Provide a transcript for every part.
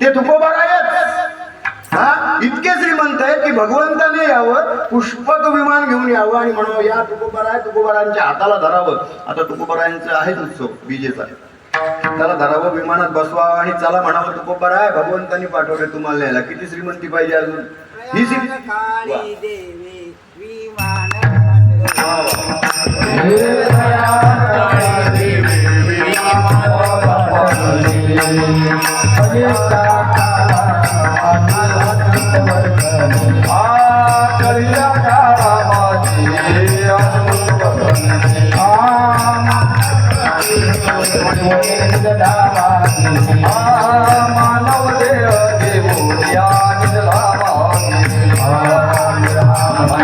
ते तुकोबार आहेत. हा? इतके श्रीमंत आहेत की भगवंताने यावं पुष्पक विमान घेऊन यावं आणि म्हणावं या तुकोबार आहे तुकोबारांच्या हाताला धरावं. आता तुकोबारांचं आहेच उत्सव विजेचा त्याला धरावं विमानात बसवावं आणि चला म्हणावं तुकोबार आहे भगवंतानी पाठवले तुम्हाला न्यायला. किती श्रीमंती पाहिजे अजून? ही श्री वा. काळी देवी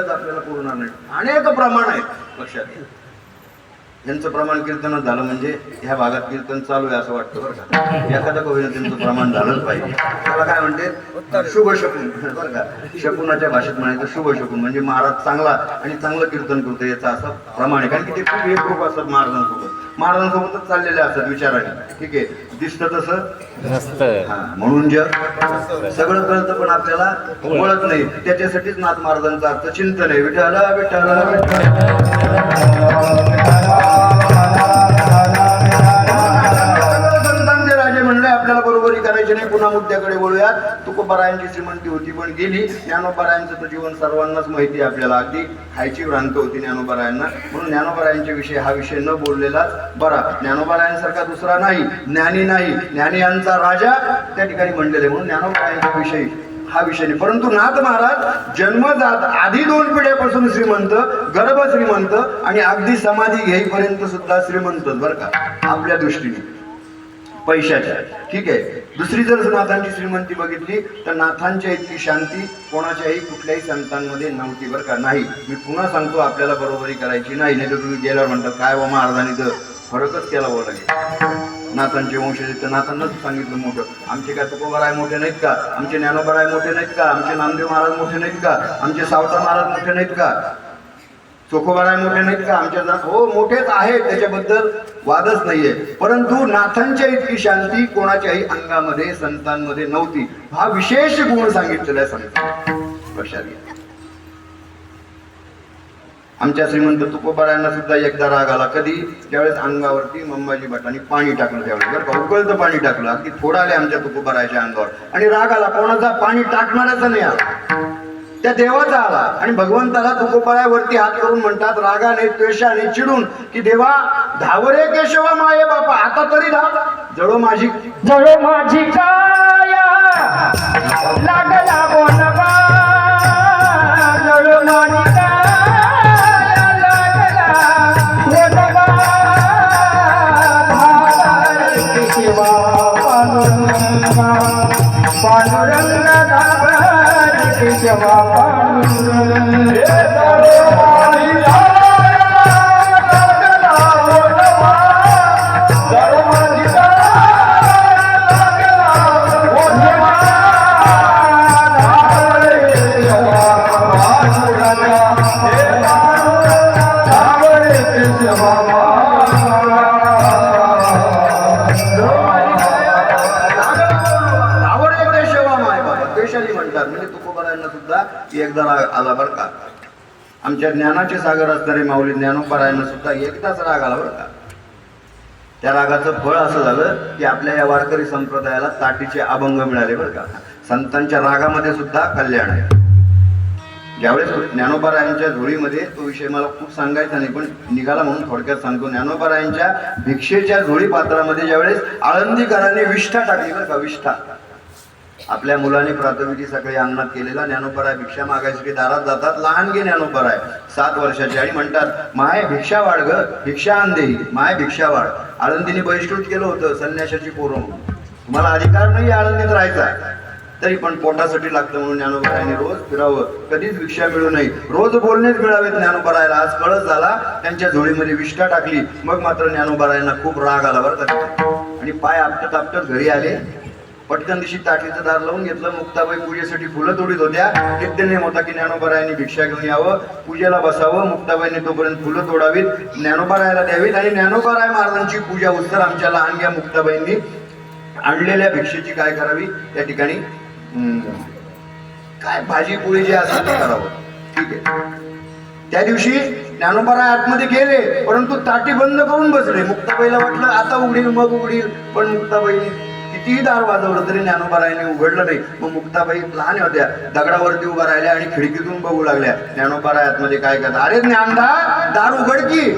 वेळच आपल्याला पुरणार नाही अनेक प्रमाण आहेत लक्षात घ्या. यांचं प्रमाण कीर्तनात झालं म्हणजे ह्या भागात कीर्तन चालू आहे असं वाटतं बरं का? एखादं कवीनं त्यांचं प्रमाण झालंच पाहिजे. त्याला काय म्हणते? शुभ शकून बरं का? शकुनाच्या भाषेत म्हणायचं शुभ शकून म्हणजे महाराज चांगला आणि चांगलं कीर्तन करतो याचं असं प्रमाण आहे. कारण की ते खूप एक रूप असतात महाराजांसोबत महाराजांसोबतच चाललेले असतात विचाराने. ठीक आहे? दिसतं तसं? हा, म्हणून जग सगळं कळतं पण आपल्याला ओळख नाही. त्याच्यासाठीच नाथ महाराजांचा अर्थ चिंतन आहे. विठ्ठल विठ्ठल विठ्ठल. आपल्याला करायची नाही पुन्हा मुद्द्याकडे वळूयात. तुकोबारायांची श्रीमंती होती पण गेली. ज्ञानोबारायांचं तर जीवन सर्वांनाच माहिती आहे आपल्याला अगदी. खायची भ्रांत होती ज्ञानोबारायांना. म्हणून ज्ञानोबारायांच्या विषयी हा विषय न बोललेला बरा. ज्ञानोबारायांसारखा दुसरा नाही ज्ञानी नाही. ज्ञानी यांचा राजा त्या ठिकाणी म्हणलेले म्हणून ज्ञानोबारायांच्या विषयी हा विषय नाही. परंतु नाथ महाराज जन्मजात आधी दोन पिढ्यापासून श्रीमंत गर्भ श्रीमंत आणि अगदी समाधी घेईपर्यंत सुद्धा श्रीमंत बरं का? आपल्या दृष्टीने. पैशाच्या. ठीक आहे? दुसरी जर नाथांची श्रीमंती बघितली तर नाथांच्या इतकी शांती कोणाच्याही कुठल्याही संतांमध्ये नव्हती बरं का. नाही मी पुन्हा सांगतो आपल्याला बरोबरी करायची नाही. नाही तर तुम्ही गेल्यावर म्हणतात काय व महाराजांनी तर फरकच केला बोला लागेल नाथांचे वंशज तर नाथांनाच सांगितलं मोठं. आमचे काय तुकोबराय मोठे नाहीत का? आमचे ज्ञानोबराय मोठे नाहीत का? आमचे नामदेव महाराज मोठे नाहीत का? आमचे सावता महाराज मोठे नाहीत का? चोखोबाराय मोठे नाहीत का? आमच्या जण हो मोठेच आहेत त्याच्याबद्दल वादच नाहीये. परंतु नाथांच्या इतकी शांती कोणाच्याही अंगामध्ये संतांमध्ये नव्हती. हा विशेष गुण सांगितलेला संत. लक्षात घ्या आमच्या श्रीमंत तुकोबारायांना सुद्धा एकदा राग आला. कधी? त्यावेळेस अंगावरती मंबाजी भटांनी पाणी टाकलं त्यावेळेस. बरं का उकळतं पाणी टाकलं. अगदी थोडा आले आमच्या तुकोबारायच्या अंगावर. आणि राग आला कोणाचा पाणी टाकणाराचा नाही आला त्या देवाचा आला. आणि भगवंताला तुकोपाळ्यावरती हात करून म्हणतात रागाने द्वेषाने चिडून की देवा धावरे केशवा माये बापा आता तरी धाव. जळो माझी. जळो माझी काया लागला बोनवा. जळो माझी पांडुरंग दादा शिवा पांडुरंग। आला बरं का? आमच्या ज्ञानाचे सागर असणारे माऊली ज्ञानोबारायांना सुद्धा एकदाच राग आला बरं का? त्या रागाचं फळ असं झालं की आपल्या या वारकरी संप्रदायाला ताटीचे अभंग मिळाले बरं का? संतांच्या रागामध्ये सुद्धा कल्याण आहे. ज्यावेळेस ज्ञानोबारायांच्या झोळीमध्ये तो विषय मला खूप सांगायचा नाही पण निघाला म्हणून थोडक्यात सांगतो. ज्ञानोबारायांच्या भिक्षेच्या झोळी पात्रामध्ये ज्यावेळेस आळंदीकरांनी विष्ठा टाकली बरं का? विष्ठा. आपल्या मुलाने प्राथमिकी सकाळी अंगणात केलेला ज्ञानोपराय भिक्षा मागायसाठी दारात जातात. लहान गे ज्ञानोपराय सात वर्षाचे. आणि म्हणतात माय भिक्षा वाढ ग. भिक्षा आण देई माय भिक्षा वाढ. आळंदीने बहिष्कृत केलं होतं संन्याशाची पोरं म्हणून. तुम्हाला अधिकार नाही आळंदीत राहायचा. तरी पण पोटासाठी लागतं म्हणून ज्ञानोपरायाने रोज फिरावं. कधीच भिक्षा मिळू नये. रोज बोलणेच मिळावेत ज्ञानोबरायला आज कळस झाला त्यांच्या झोळीमध्ये विष्ठा टाकली. मग मात्र ज्ञानोपरायांना खूप राग आला बरं का. आणि पाय आपटत आपटत घरी आले. पटकन दिवशी ताटलीचं दार लावून घेतलं. मुक्ताबाई पूजेसाठी फुलं तोडीत होत्या. नित्य नेम होता की ज्ञानोबरायांनी भिक्षा घेऊन यावं. पूजेला बसावं. मुक्ताबाईने तोपर्यंत फुलं तोडावीत. ज्ञानोबरायाला द्यावीत आणि ज्ञानोबराय महाराजांची पूजा उत्तर आमच्या लहानग्या मुक्ताबाईंनी आणलेल्या भिक्षेची काय करावी? त्या ठिकाणी काय भाजी पोळी जे असेल ते करावं. ठीक आहे. त्या दिवशी ज्ञानोबाराय आतमध्ये गेले परंतु ताटी बंद करून बसले. मुक्ताबाईला वाटलं आता उघडील मग उघडील. पण मुक्ताबाईने कितीही दार वाजवलं तरी ज्ञानोबारायने उघडलं नाही. मग मुक्ताबाई लहान होत्या. दगडावरती उभा राहिल्या आणि खिडकीतून बघू लागल्या. ज्ञानोबाराय आतमध्ये काय करतात? अरे ज्ञानदा दार उघड की.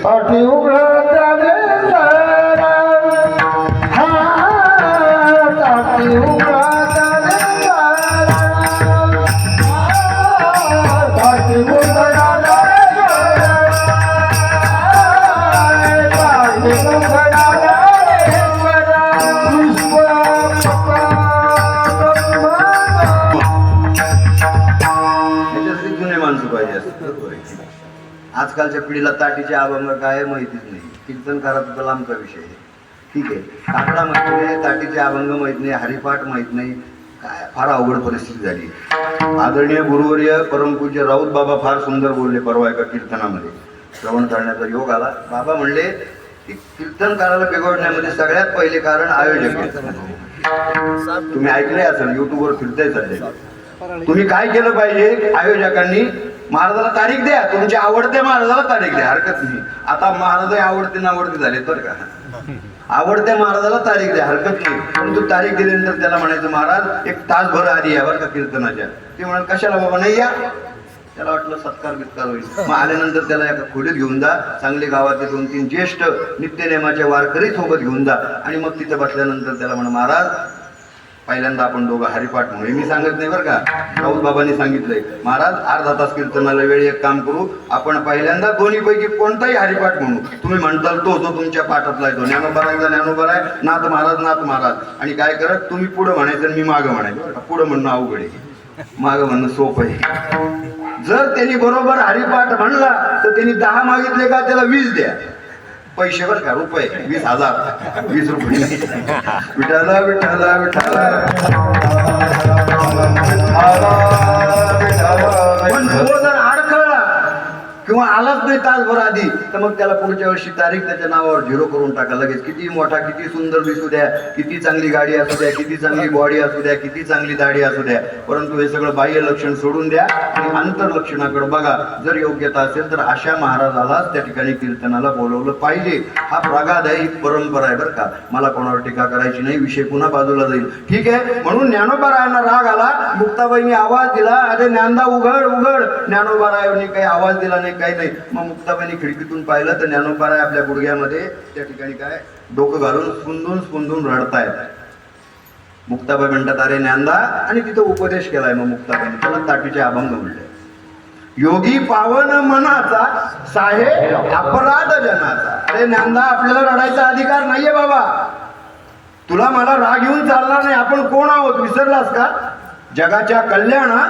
आजकालच्या पिढीला ताटीचे अभंग काय माहितीच नाही. कीर्तनकाराचा तर लांबचा विषय आहे. ठीक आहे. काकडा माहीत नाही ताटीचे अभंग माहीत नाही हरिपाठ माहीत नाही. काय? फार अवघड परिस्थिती झाली. आदरणीय गुरुवर्य परमपूज्य राऊत बाबा फार सुंदर बोलले परवा एका कीर्तनामध्ये. श्रवण करण्याचा योग आला. बाबा म्हणले की कीर्तनकाराला बिघडण्यामध्ये सगळ्यात पहिले कारण आयोजक तुम्ही ऐकले असाल युट्यूबवर फिरताय सध्या. तुम्ही काय केलं पाहिजे आयोजकांनी? महाराजाला तारीख द्या तुमच्या आवडत्या महाराजाला तारीख द्या. हरकत नाही. आता महाराज आवडते नावडते झाले तर का? आवडत्या महाराजाला तारीख द्या हरकत नाही. परंतु तारीख दिल्यानंतर त्याला म्हणायचं महाराज एक तासभर आधी या बरं का कीर्तनाच्या. ते म्हणाल कशाला बाबा नाही या? त्याला वाटलं सत्कार बित्कार होईल. मग आल्यानंतर त्याला एका खोलीत घेऊन जा चांगले गावातले दोन तीन ज्येष्ठ नित्यनेमाचे वारकरी सोबत घेऊन जा. आणि मग तिथे बसल्यानंतर त्याला म्हणा महाराज पहिल्यांदा आपण दोघं हरिपाठ म्हणू मी सांगत नाही बरं का. राऊत बाबांनी सांगितलंय. महाराज अर्धा तास कीर्तनाला वेळ एक काम करू. आपण पहिल्यांदा दोन्ही पैकी कोणताही हरिपाठ म्हणू. तुम्ही म्हणताल तो जो तुमच्या पाठातला आहे तो आहे ज्ञानोबर आहे नाथ महाराज नाथ महाराज. आणि काय करत तुम्ही पुढं म्हणायचं आणि मी मागं म्हणायचं पुढं म्हणणं अवघड आहे. मागं म्हणणं सोपं आहे. जर त्यांनी बरोबर हरिपाठ म्हणला तर त्यांनी दहा मागितले का? त्याला वीस द्या. पैसे बर का? रुपये. वीस हजार. वीस रुपये. विठाला विठाला विठाला पण तो किंवा आलाच नाही तासभर आधी तर मग त्याला पुढच्या वर्षी तारीख त्याच्या नावावर झिरो करून टाका. लगेच किती मोठा किती सुंदर दिसू द्या किती चांगली गाडी असू द्या किती चांगली बॉडी असू द्या किती चांगली दाढी असू द्या परंतु हे सगळं बाह्य लक्षण सोडून द्या आणि अंतर लक्षणाकडे बघा. जर योग्यता असेल तर अशा महाराजालाच त्या ठिकाणी कीर्तनाला बोलवलं पाहिजे. हा प्रगाध परंपरा आहे बरं का. मला कोणावर टीका करायची नाही विषय पुन्हा बाजूला जाईल. ठीक आहे? म्हणून ज्ञानोबारायांना राग आला मुक्ताबाईंनी आवाज दिला अरे ज्ञानदा उघड उघड. ज्ञानोबारायांनी काही आवाज दिला नाही काही नाही. मग मुक्ताबाईंनी खिडकीतून पाहिलं तर ज्ञानोबाराय आपल्या गुडघ्यामध्ये त्या ठिकाणी काय डोकं घालून स्पुंदून स्पुंदून रडतायत. मुक्ताबाई म्हणतात अरे ज्ञानदा आणि तिथं उपदेश केलाय मग मुक्ताबाईने. त्याला ताटीचे अभंग म्हणले. योगी पावन मनाचा साहेब अपराध जनाचा. अरे ज्ञानदा आपल्याला रडायचा अधिकार नाहीये बाबा. तुला मला राग येऊन चालणार नाही. आपण कोण आहोत? विसरलास का? जगाच्या कल्याणा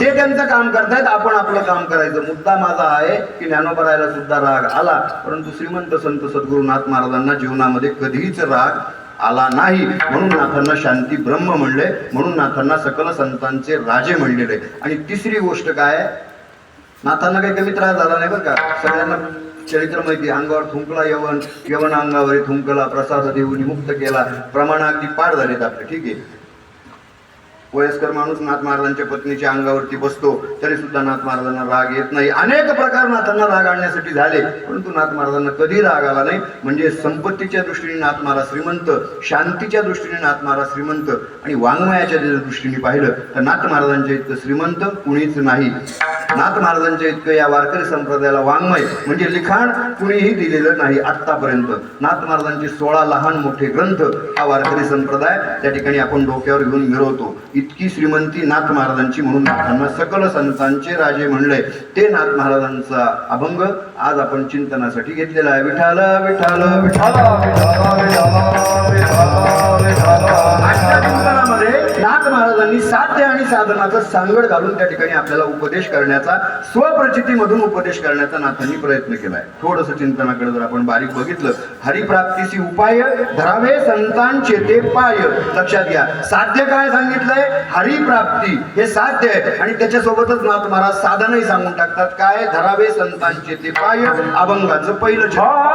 ते त्यांचं काम करतायत आपण आपलं काम करायचं. मुद्दा माझा आहे की ज्ञानोबरायला सुद्धा राग आला परंतु श्रीमंत संत सद्गुरुनाथ महाराजांना जीवनामध्ये कधीच राग आला नाही. म्हणून नाथांना शांती ब्रह्म म्हणले म्हणून नाथांना सकल संतांचे राजे म्हणलेले. आणि तिसरी गोष्ट काय? नाथांना काही कमी त्रास झाला नाही बरं का? सगळ्यांना चरित्र माहिती अंगावर थुंकला यवन यवन अंगावर थुंकला प्रसाद देऊन मुक्त केला. प्रमाण अगदी पाठ झालेत आपले. ठीक आहे. वयस्कर माणूस नाथ महाराजांच्या पत्नीच्या अंगावरती बसतो तरी सुद्धा नाथ महाराजांना राग येत नाही. अनेक प्रकार नाथांना राग आणण्यासाठी झाले परंतु नाथ महाराजांना कधी राग आला नाही? म्हणजे संपत्तीच्या दृष्टीने नाथ महाराज श्रीमंत शांतीच्या दृष्टीने नाथ महाराज श्रीमंत आणि वाङ्मयाच्या दृष्टीने पाहिलं तर नाथ महाराजांच्या इतकं श्रीमंत कुणीच नाही. नाथ महाराजांच्या इतकं या वारकरी संप्रदायाला वाङ्मय म्हणजे लिखाण कुणीही दिलेलं नाही आत्तापर्यंत. नाथ महाराजांचे सोळा लहान मोठे ग्रंथ हा वारकरी संप्रदाय त्या ठिकाणी आपण डोक्यावर घेऊन मिरवतो. इतकी श्रीमंती नाथ महाराजांची म्हणून नाथांना सकल संतांचे राजे म्हणले. ते नाथ महाराजांचा अभंग आज आपण चिंतनासाठी घेतलेला आहे. विठाल विठाल विठाल नाथ महाराजांनी साध्य आणि साधनाचा सांगड घालून त्या ठिकाणी आपल्याला उपदेश करण्यात करण्याचा स्वप्रचितीमधून उपदेश करण्याचा नाथांनी प्रयत्न केलाय. थोडस चिंतनाकडे जर आपण बारीक बघितलं हरिप्राप्तीची उपाय धरावे संतांचे ते पाय. लक्षात घ्या साध्य काय सांगितलंय? हरिप्राप्ती हे साध्य आहे. आणि त्याच्यासोबतच नाथ महाराज साधनही सांगून टाकतात काय? धरावे संतांचे ते पाय अभंगाचं पहिलं चरण.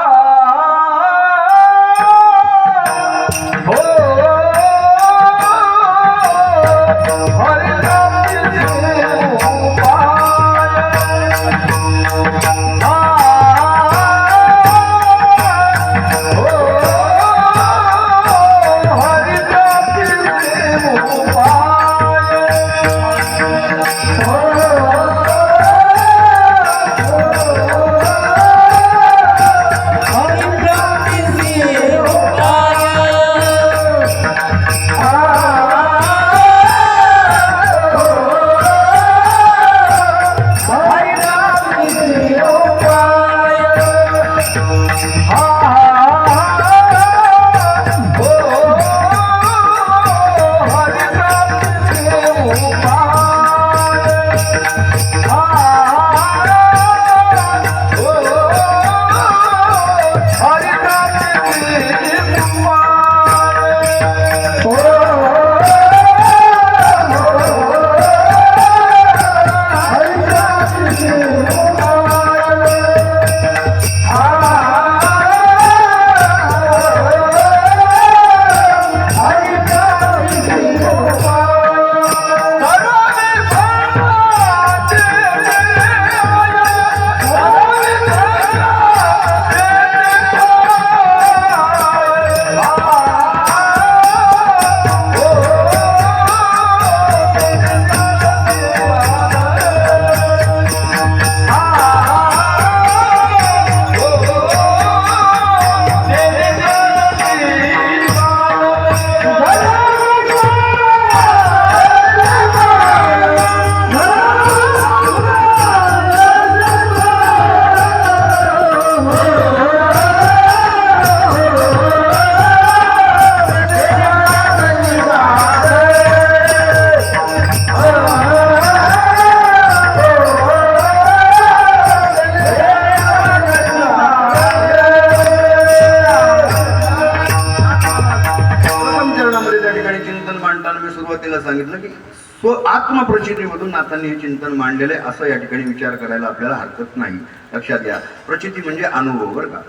आत्मप्रचितीमधून नाथांनी हे चिंतन मांडलेलं आहे असं या ठिकाणी विचार करायला आपल्याला हरकत नाही. लक्षात घ्या प्रचिती म्हणजे अनुभव बरं का.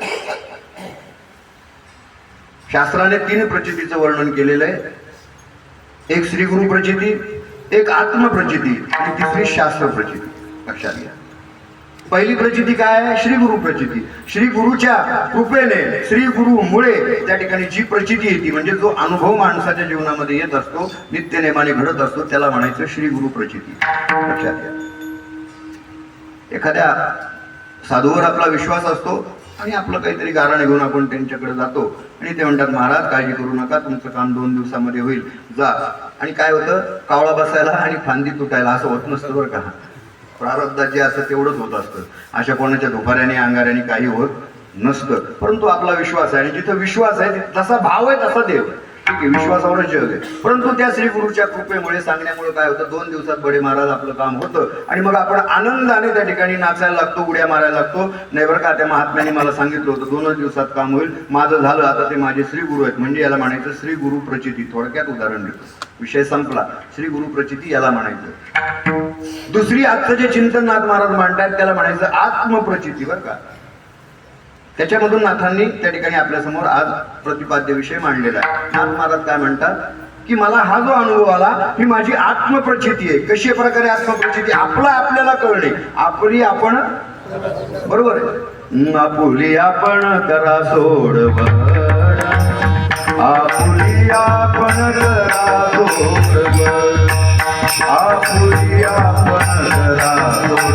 शास्त्राने तीन प्रचितीचं वर्णन केलेलं आहे. एक श्री गुरु प्रचिती एक आत्मप्रचिती आणि तिसरी शास्त्र प्रचिती. लक्षात घ्या. पहिली प्रचिती काय आहे? श्री गुरु प्रचिती. श्री गुरुच्या कृपेने श्री गुरुमुळे त्या ठिकाणी जी प्रचिती येते म्हणजे जो अनुभव माणसाच्या जीवनामध्ये येत असतो नित्यनेमाने घडत असतो त्याला म्हणायचं श्री गुरु प्रचिती. लक्षात घ्या. एखाद्या साधूवर आपला विश्वास असतो आणि आपलं काहीतरी गारण घेऊन आपण त्यांच्याकडे जातो आणि ते म्हणतात महाराज काळजी करू नका तुमचं काम दोन दिवसामध्ये होईल. जा. आणि काय होतं? कावळा बसायला आणि फांदी तुटायला असं होत नसतं बरं का. प्रारब्धात जे असतं तेवढंच होत असतं. अशा कोणाच्या धुपाऱ्याने अंगाऱ्याने काही होत नसतं. परंतु आपला विश्वास आहे आणि जिथं विश्वास आहे तसा भाव आहे तसा देव आहे. आहे विश्वासावरच जग आहे. परंतु त्या श्री गुरुच्या कृपेमुळे सांगण्यामुळे काय होतं? दोन दिवसात बडे महाराज आपलं काम होतं. आणि मग आपण आनंदाने त्या ठिकाणी नाचायला लागतो उड्या मारायला लागतो. नाही बरं का त्या महात्म्याने मला सांगितलं होतं दोनच दिवसात काम होईल. माझं झालं आता ते माझे श्री गुरु आहेत. म्हणजे याला म्हणायचं श्री गुरु प्रचिती. थोडक्यात उदाहरण देतो. विषय संपला. श्री गुरु प्रचिती याला म्हणायचं. दुसरी आजचं जे चिंतन नाथ महाराज मांडतात त्याला म्हणायचं आत्मप्रचिती बरं का. त्याच्यामधून नाथांनी त्या ठिकाणी आपल्यासमोर आज प्रतिपाद्य विषय मांडलेला आहे. नाथ महाराज काय म्हणतात? की मला हा जो अनुभव आला ही माझी आत्मप्रचिती आहे. कशी प्रकारे आत्मप्रचिती? आपला आपल्याला कळणे. आपली आपण बरोबर आहे? आपुली आपण करा सोड आपुली आपण करा सोड आपुली आपण करा सोड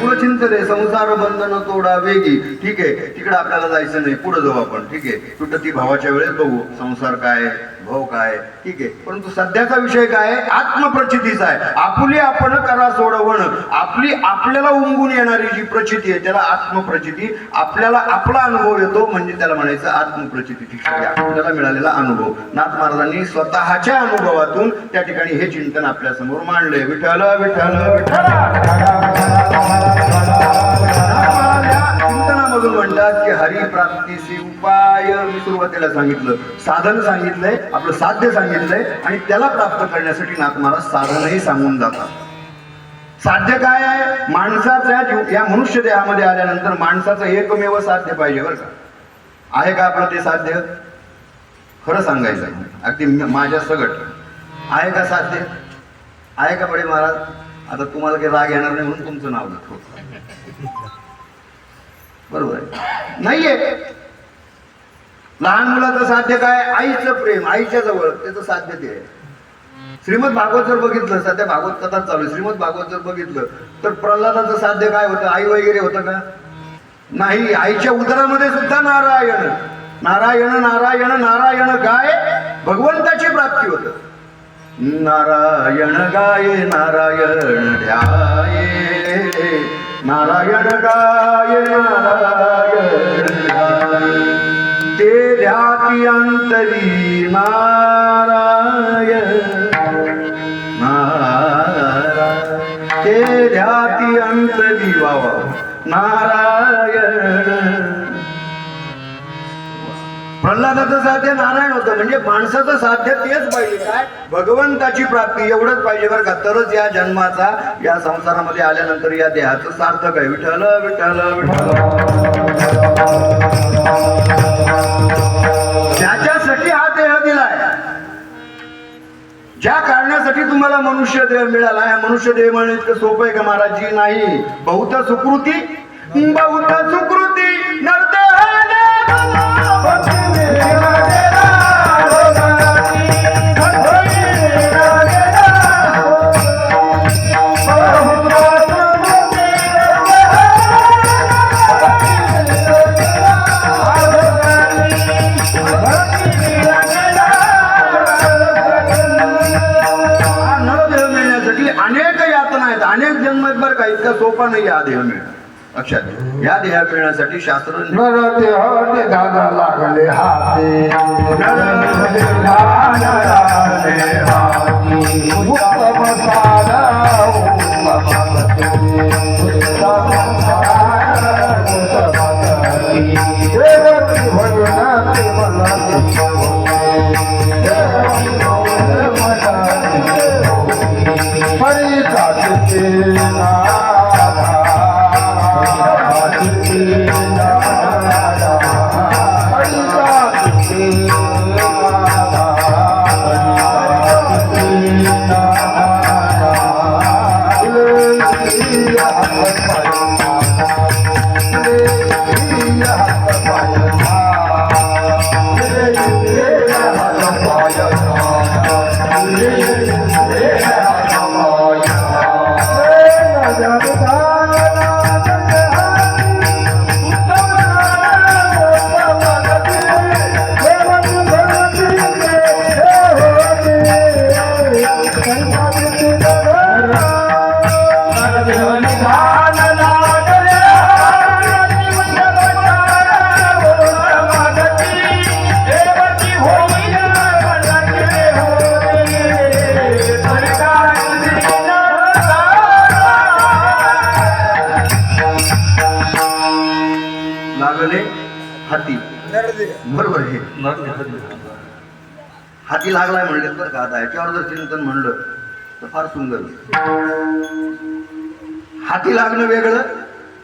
करायचे असते संसार बंधन तोडा वेगी. ठीक आहे तिकडे आपल्याला जायचं नाही पुढे जाऊ आपण. ठीक आहे ती भावाच्या वेळेस बघू संसार काय भाव काय? ठीक आहे. परंतु सध्याचा विषय काय? आहे? आत्मप्रचितीचा आहे. आपली आपण करा सोडवण. आपली आपल्याला उमगून येणारी जी प्रचिती आहे त्याला आत्मप्रचिती. आपल्याला आपला अनुभव येतो म्हणजे त्याला म्हणायचं आत्मप्रचिती आपल्याला मिळालेला अनुभव. नाथ महाराजांनी स्वतःच्या अनुभवातून त्या ठिकाणी हे चिंतन आपल्यासमोर मांडलंय. विठ्ठल विठ्ठल विठ्ठल. या म्हणतात की हरिप्राप्तीशी उपाय. मी सुरुवातीला सांगितलं साधन सांगितलंय आपलं साध्य सांगितलंय आणि त्याला प्राप्त करण्यासाठी नाथ महाराज साधनही सांगून जातात. साध्य काय आहे? माणसाच्या जीव या मनुष्य देहामध्ये आल्यानंतर माणसाचं एकमेव साध्य पाहिजे बरं का? आहे का आपलं ते साध्य? खरं सांगायचं आहे. अगदी माझ्या सगट. आहे का साध्य? आहे का बडे महाराज? आता तुम्हाला काही राग येणार नाही म्हणून तुमचं नाव घेतो. बरोबर आहे. नाहीये. लहान मुलाचं साध्य काय? आईचं प्रेम आईच्या जवळ त्याचं साध्य ते आहे. श्रीमद भागवत जर बघितलं सध्या भागवत कथा चालू आहे. श्रीमद भागवत जर बघितलं तर प्रल्हादाचं साध्य काय होतं? आई वगैरे होतं का? नाही आईच्या उदरामध्ये सुद्धा नारायण. नारायण नारायण नारायण गाय भगवंताची प्राप्ती होत. नारायण गाय नारायण ध्याये. नारायण गाय नारायण ते ध्याती अंतरी नारायण नारायण ते ध्याती अंतरी वावा नारायण. प्रल्हादाचं साध्य नारायण होतं. म्हणजे माणसाचं साध्य तेच पाहिजे. काय? भगवंताची प्राप्ती एवढंच पाहिजे बरं का. तरच या जन्माचा या संसारामध्ये आल्यानंतर या देहाचं सार्थक आहे. विठ्ठल विठ्ठल विठ्ठल. त्याच्यासाठी हा देह दिलाय ज्या कारणासाठी तुम्हाला मनुष्य देह मिळाला या मनुष्य देह मिळणं इतकं सोपं आहे का महाराजजी नाही बहुत सुकृती बहुत सुकृती. पण या देह मिळणं. लक्षात या देहा मिळण्यासाठी शास्त्र नरते दादा लागले हाते. हाती लागलाय म्हणले बरं का आता. याच्यावर जर चिंतन म्हणलं तर फार सुंदर हाती लागणं वेगळं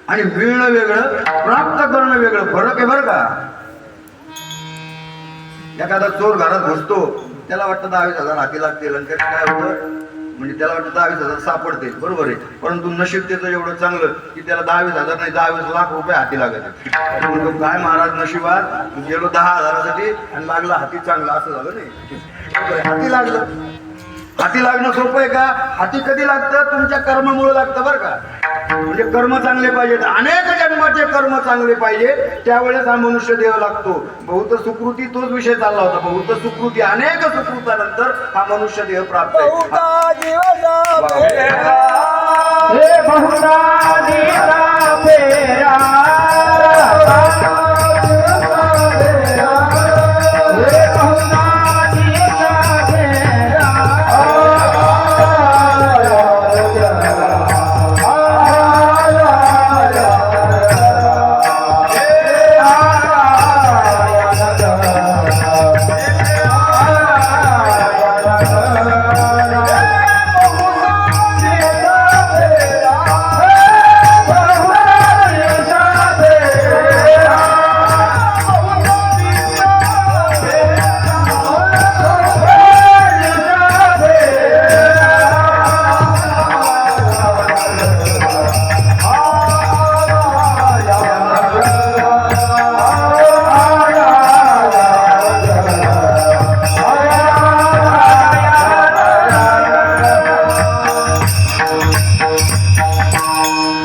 आणि मिळणं वेगळं प्राप्त करणं वेगळं. फरक आहे बरं का? एखादा चोर घरात घुसतो त्याला वाटतं दहावीस हजार हाती लागतील. आणि त्याला काय होतं? म्हणजे त्याला वाटतं दहावीस हजार सापडते बरोबर आहे. परंतु नशीब त्याचं एवढं चांगलं की त्याला दहावीस हजार नाही दहावीस लाख रुपये हाती लागत म्हणतो काय महाराज नशिबात गेलो दहा हजारासाठी आणि लागला हाती चांगला असं झालं नाही. हाती लागलं. हाती लागणं सोपं आहे का? हाती कधी लागतं? तुमच्या कर्मामुळे लागतं बरं का. म्हणजे कर्म चांगले पाहिजेत. अनेक जन्माचे कर्म चांगले पाहिजे त्यावेळेस हा मनुष्य देह लागतो. बहुत सुकृती तोच विषय चालला होता. बहुत सुकृती अनेक सुकृतानंतर हा मनुष्य देह प्राप्त आहे.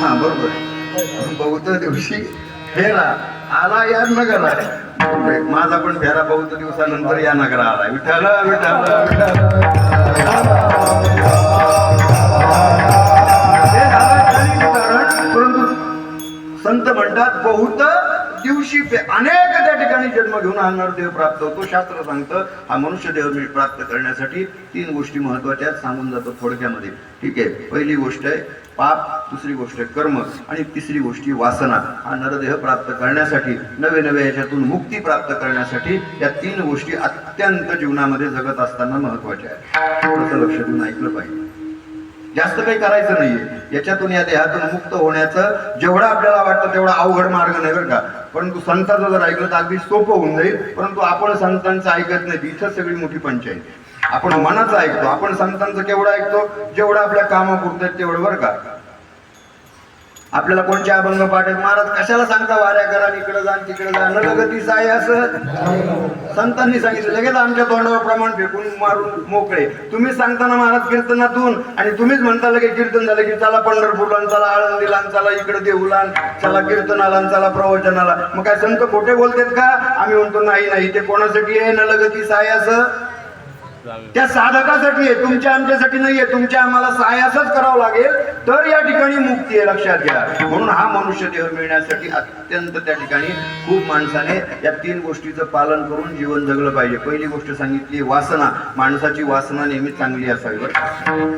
हा बरोबर. आहे दिवशी फेरा आला या नगरा आहे. म्हणजे माझा पण फेरा बहुत दिवसानंतर या नगरा आला विठाल विठाल परंतु संत म्हणतात बहुत दिवशी अनेक त्या ठिकाणी जन्म घेऊन हा नरदेव प्राप्त होतो. शास्त्र सांगतं हा मनुष्य देह प्राप्त करण्यासाठी तीन गोष्टी महत्त्वाच्या आहेत, सांगून जातो थोडक्यामध्ये. ठीक आहे पहिली गोष्ट आहे पाप दुसरी गोष्ट आहे कर्म आणि तिसरी गोष्टी वासना. हा नरदेह प्राप्त करण्यासाठी नवे नवे याच्यातून मुक्ती प्राप्त करण्यासाठी या तीन गोष्टी अत्यंत जीवनामध्ये जगत असताना महत्त्वाच्या आहेत. थोडंसं लक्ष देऊन ऐकलं पाहिजे. जास्त काही करायचं नाहीये. याच्यातून या देहातून मुक्त होण्याचं जेवढं आपल्याला वाटतं तेवढा अवघड मार्ग नाही बरं का. परंतु संतांचं जर ऐकलं तर अगदी सोपं होऊन जाईल. परंतु आपण संतांचं ऐकत नाही. इथं सगळी मोठी पंचायत. आपण मनाचं ऐकतो. आपण संतांचं केवढं ऐकतो? जेवढं आपल्या कामापुरतं तेवढं बरं का. आपल्याला कोणचे अभंग पाठक महाराज कशाला सांगता वाऱ्या करा इकडे जा तिकडे जा? नगतीच आहे असं? संतांनी सांगितलं लगेच आमच्या तोंडावर प्रमाण फेकून मारून मोकळे. तुम्ही सांगताना महाराज कीर्तनातून आणि तुम्हीच म्हणता लगे कीर्तन झालं की चला पंढरपूरला चला आळंदीला चला इकडे देऊला चला कीर्तनाला चला प्रवचनाला. मग काय संत खोटे बोलतात का? आम्ही म्हणतो नाही नाही ते कोणासाठी आहे? नलगतीच आहे असं? त्या साधकासाठी आहे तुमच्या आमच्यासाठी नाहीये तुमच्या आम्हाला सायासच करावं लागेल तर या ठिकाणी मुक्ती आहे लक्षात घ्या. म्हणून हा मनुष्य देह मिळण्यासाठी अत्यंत त्या ठिकाणी खूप माणसाने या तीन गोष्टीचं पालन करून जीवन जगलं पाहिजे. पहिली गोष्ट सांगितली वासना. माणसाची वासना नेहमी चांगली असावी बरं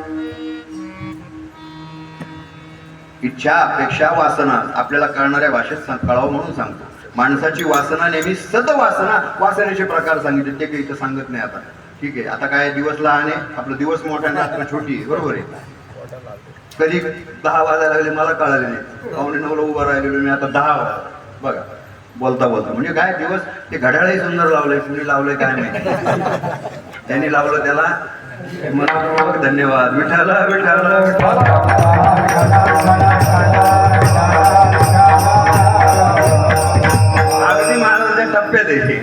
इच्छा अपेक्षा वासना आपल्याला कळणाऱ्या भाषेत कळावं म्हणून सांगतो. माणसाची वासना नेहमी सद वासना वासनेचे प्रकार सांगितले ते काही इथं सांगत नाही आता. ठीक आहे. आता काय दिवस लहान आहे. आपलं दिवस मोठा आणि रात्र छोटी आहे. बरोबर आहे. कधी दहा वाजायला लागले मला कळाले नाही. पावणे नऊला उभा राहिलेलो मी आता दहा वाजता बघा. बोलता बोलता. म्हणजे काय दिवस ते घड्याळही सुंदर लावलंय कुणी लावलंय काय माहिती. त्यांनी लावलं त्याला. मनापूर्वक धन्यवाद. विठाला विठाला विठाला टप्प्यात आहे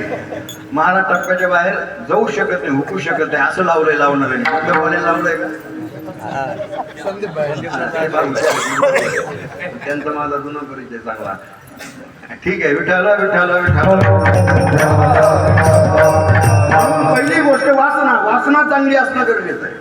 महाराज टप्प्याच्या बाहेर जाऊ शकत नाही हुकू शकत नाही. असं लावलंय लावणार आहे. लावलंय का. त्यांचा माझा जुना परिचय चांगला. ठीक आहे विठाला विठाला विठाला. पहिली गोष्ट वासना. वासना चांगली असणं गरजेचं आहे.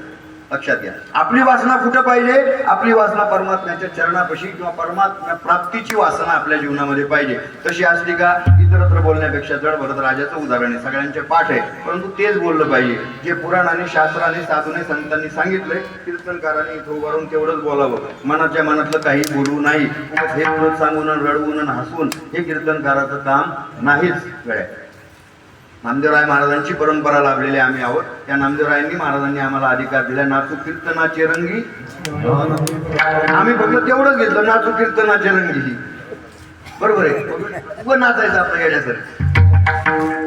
लक्षात घ्या. आपली वासना कुठं पाहिजे? आपली वासना परमात्म्याच्या चरणापाशी किंवा परमात्म्या प्राप्तीची वासना आपल्या जीवनामध्ये पाहिजे. तशी असली का इतरत्र बोलण्यापेक्षा जड भरत राजाचं उदाहरण आहे सगळ्यांचे पाठ आहे. परंतु तेच बोललं पाहिजे. जे पुराणाने शास्त्राने साधूने संतांनी सांगितलंय कीर्तनकारांनी इथं उभारून तेवढंच बोलावं. मनाच्या मनातलं काही बोलू नाही. हे परत सांगून रडवून हसून हे कीर्तनकाराचं काम नाहीच गळ्या नामदेवराय महाराजांची परंपरा लाभलेली आम्ही आहोत. त्या नामदेवरायांनी महाराजांनी आम्हाला अधिकार दिला. नाचू कीर्तनाचे रंगी. आम्ही फक्त तेवढंच घेतलं. नाचू कीर्तनाचे रंगी बरोबर आहे. उभं नाचायचं आपलं येण्यासाठी.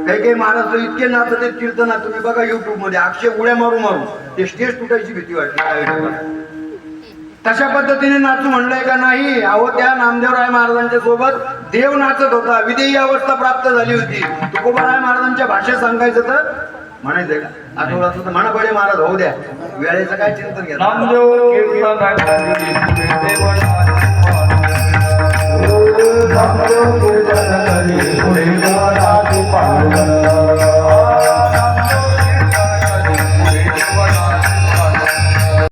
काही काही महाराज इतके नाचत आहेत कीर्तनात. तुम्ही बघा युट्यूबमध्ये अक्षय उड्या मारू मारू. ते स्टेज तुटायची भीती वाटली तशा पद्धतीने नाचू म्हणलंय का नाही अहो त्या नामदेवराय महाराजांच्या सोबत देव नाचत होता विदेयी अवस्था प्राप्त झाली होती तुकोबाराय महाराजांच्या भाषेत सांगायचं तर म्हणायचंय का आठवलं असं तर म्हणा बडे महाराज होऊ द्या वेळेचं काय चिंतन घ्या नामदेव